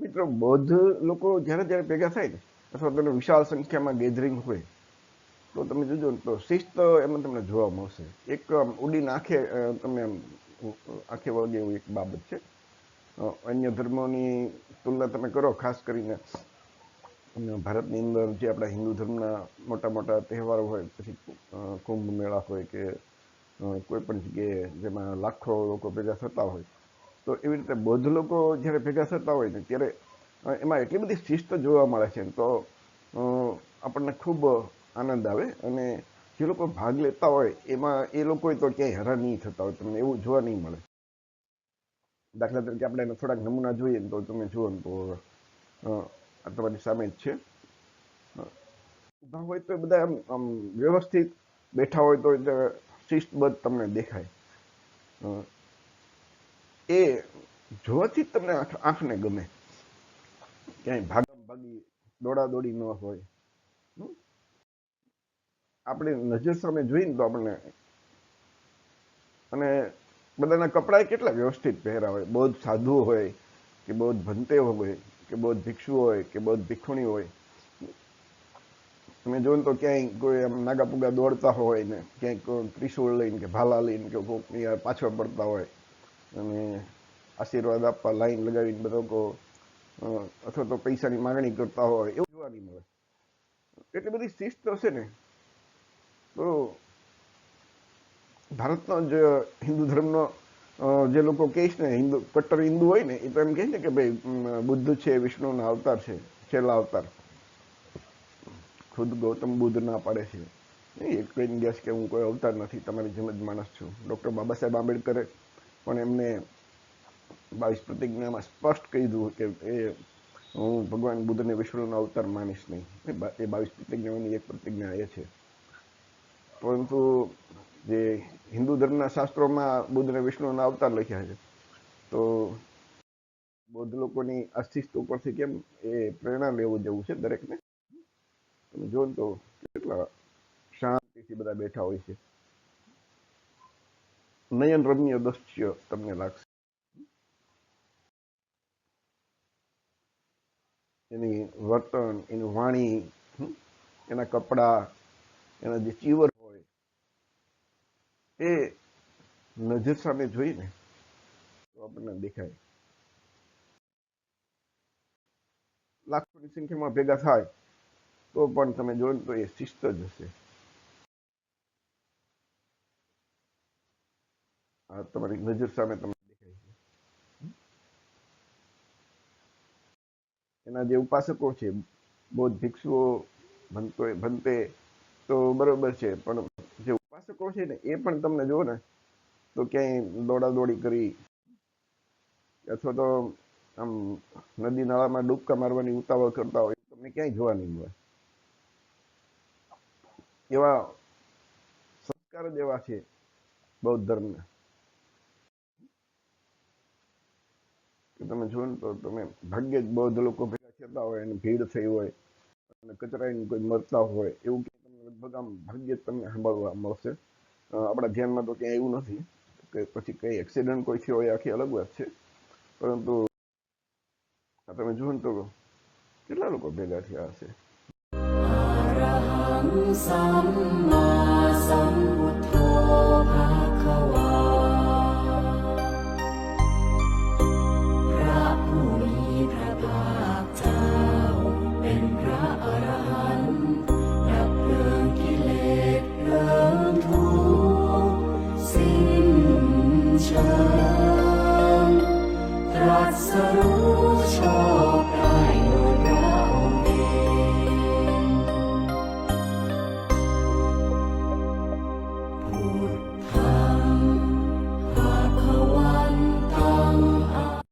મિત્રો બૌદ્ધ લોકો જ્યારે જ્યારે ભેગા થાય ને, અથવા તમને વિશાળ સંખ્યામાં ગેધરિંગ હોય, તો તમે જોજો તો શિસ્ત એમાં તમને જોવા મળશે. એક ઉડીને તમે તમને આમ, આંખે વળગે એવું એક બાબત છે. અન્ય ધર્મોની તુલના તમે કરો, ખાસ કરીને ભારતની અંદર જે આપણા હિન્દુ ધર્મના મોટા મોટા તહેવારો હોય, પછી કુંભ મેળા હોય કે કોઈ પણ જગ્યાએ જેમાં લાખો લોકો ભેગા થતા હોય તો એવી રીતે બૌદ્ધ લોકો જ્યારે ભેગા થતા હોય ને, ત્યારે એમાં એટલી બધી શિસ્ત જોવા મળે છે તો આપણને ખૂબ આનંદ આવે અને જે લોકો ભાગ લેતા હોય, એમાં એ લોકો તો ક્યાંય હેરાન નહીં થતા હોય, તમને એવું જોવા નહીં મળે. દાખલા તરીકે આપણે એના થોડાક નમૂના જોઈએ તો તમે જુઓ તો આ તમારી સામે જ છે. ઊભા હોય તો બધા આમ વ્યવસ્થિત બેઠા હોય તો શિસ્તબદ્ધ તમને દેખાય. એ જોવાથી તમને આંખ આંખને ગમે. ક્યાંય ભાગમ ભાગી દોડા દોડી ન હોય? આપણે નજર સામે જોઈને તો આપણને અને બધાના કપડાં કેટલા વ્યવસ્થિત પહેરા હોય. બૌદ્ધ સાધુ હોય, કે બૌદ્ધ ભંતે હોય, કે બૌદ્ધ ભિક્ષુ હોય, કે બૌદ્ધ ભિક્ષુણી હોય. તમે જોવો ને તો ક્યાંય કોઈ આમ નાગા પુગા દોડતા હોય ને, ક્યાંય ત્રિશૂળ લઈને કે ભાલા લઈને કે કોકની પાછળ પડતા હોય. અને આશીર્વાદ આપવા લાઈન લગાવીને બધા લોકો અથવા તો પૈસાની માંગણી કરતા હોય એવું જોવા નહીં મળે. એટલી બધી શિસ્ત હશે ને, તો ભારતનો જ હિન્દુ ધર્મનો જે લોકો કહે છે ને, હિન્દુ, કટ્ટર હિન્દુ હોય ને, એ તો એમ કહે ને કે ભાઈ બુદ્ધ છે, વિષ્ણુના અવતાર છે, છેલ્લા અવતાર. ખુદ ગૌતમ બુદ્ધ ના પાડે છે. એક કહીને ગયા છે કે હું કોઈ અવતાર નથી, તમારી જેમ જ માણસ છું. ડૉક્ટર બાબા સાહેબ આંબેડકરે પણ એમને બાવીસ પ્રતિજ્ઞામાં સ્પષ્ટ કહી દીધું કે એ હું ભગવાન બુદ્ધને વિષ્ણુનો અવતાર માનીશ નહીં. એ બાવીસ પ્રતિજ્ઞાઓની એક પ્રતિજ્ઞા એ છે. પરંતુ જે હિન્દુ ધર્મના શાસ્ત્રોમાં બુદ્ધને વિષ્ણુના અવતાર લખ્યા છે, તો બૌદ્ધ લોકોની અસ્તિત્વ પરથી કેમ એ પ્રેરણા લેવું જેવું છે દરેકને? તમે જો તો કેટલા શાંતિથી બધા બેઠા હોય છે. નયન રમ્ય દ્રશ્ય તમને લાગશે એની વર્તન એની વાણી એના કપડા એના જે ચીવર હોય એ નજર સામે જોઈને આપણને દેખાય લાખોની સંખ્યામાં ભેગા થાય તો પણ તમે જો ને તો એ શિસ્ત જ હશે આ તમારી નજર સામે તમને દેખાય છે. એના જે ઉપાસકો છે, બૌદ્ધ ભિક્ષુઓ, ભંતો ભંતે તો બરોબર છે, પણ જે ઉપાસકો છે ને, એ પણ તમને જુઓ ને, તો ક્યાંય દોડાદોડી કરી અથવા તો આમ નદી નાળામાં ડૂબકા મારવાની ઉતાવળ કરતા હોય તમને ક્યાંય જોવા નહીં મળે. એવા સંસ્કાર જ એવા છે બૌદ્ધ ધર્મના. તમે જો ને તો તમે ભાગ્યે જ બધા લોકો ભેગા થતા હોય અને ભીડ થઈ હોય અને કચરાઈને કોઈ મરતા હોય એવું કે તમને લગભગ આમ ભાગ્યે જ તમને સાંભળવા મળશે. આપણા ધ્યાનમાં તો ક્યાંય એવું નથી કે પછી કઈ એક્સિડન્ટ કોઈ થયો હોય આખી અલગ વાત છે. પરંતુ તમે જુઓ તો કેટલા લોકો ભેગા થયા હશે? સામા